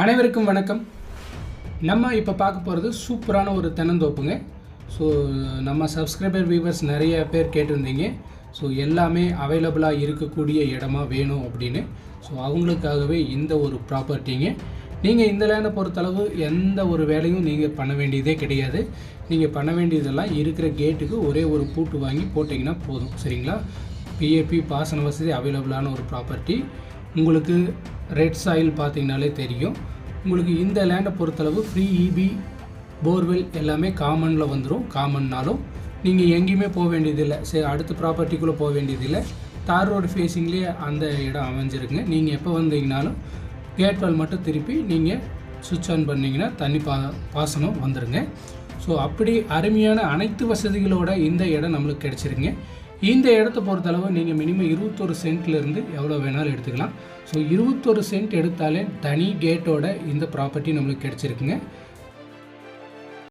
அனைவருக்கும் வணக்கம். நம்ம இப்போ பார்க்க போகிறது சூப்பரான ஒரு தென்னந்தோப்புங்க. ஸோ நம்ம சப்ஸ்கிரைபர் வியூவர்ஸ் நிறைய பேர் கேட்டிருந்தீங்க. ஸோ எல்லாமே அவைலபிளாக இருக்கக்கூடிய இடமா வேணும் அப்படின்னு. ஸோ அவங்களுக்காகவே இந்த ஒரு ப்ராப்பர்ட்டிங்க நீங்கள் இந்த லேண்டை பொறுத்தளவு எந்த ஒரு வேலையும் நீங்கள் பண்ண வேண்டியதே கிடையாது. நீங்கள் பண்ண வேண்டியதெல்லாம் இருக்கிற கேட்டுக்கு ஒரே ஒரு பூட்டு வாங்கி போட்டிங்கன்னா போதும். சரிங்களா? பிஏபி பாசன வசதி அவைலபிளான ஒரு ப்ராப்பர்ட்டி உங்களுக்கு ரெட் சாயில் பார்த்தீங்கனாலே தெரியும். உங்களுக்கு இந்த லேண்டை பொறுத்தளவு ஃப்ரீ இபி போர்வெல் எல்லாமே காமனில் வந்துடும் காமன்னாலும் நீங்கள் எங்கேயுமே போக வேண்டியதில்லை. சரி அடுத்த ப்ராப்பர்ட்டிக்குள்ளே போக வேண்டியதில்லை. தார் ரோடு ஃபேஸிங்லேயே அந்த இடம் அமைஞ்சிருக்குங்க. நீங்கள் எப்போ வந்தீங்கனாலும் கேட்வால் மட்டும் திருப்பி நீங்கள் சுவிட்ச் ஆன் பண்ணிங்கன்னா தண்ணி பா பாசனம் வந்துடுங்க ஸோ அப்படி அருமையான அனைத்து வசதிகளோட இந்த இடம் நம்மளுக்கு கிடச்சிருங்க இந்த இடத்த பொறுத்தளவு நீங்கள் மினிமம் இருபத்தொரு சென்ட்லேருந்து எவ்வளோ வேணாலும் எடுத்துக்கலாம். ஸோ இருபத்தொரு சென்ட் எடுத்தாலே தனி கேட்டோட இந்த ப்ராப்பர்ட்டி நம்மளுக்கு கிடச்சிருக்குங்க.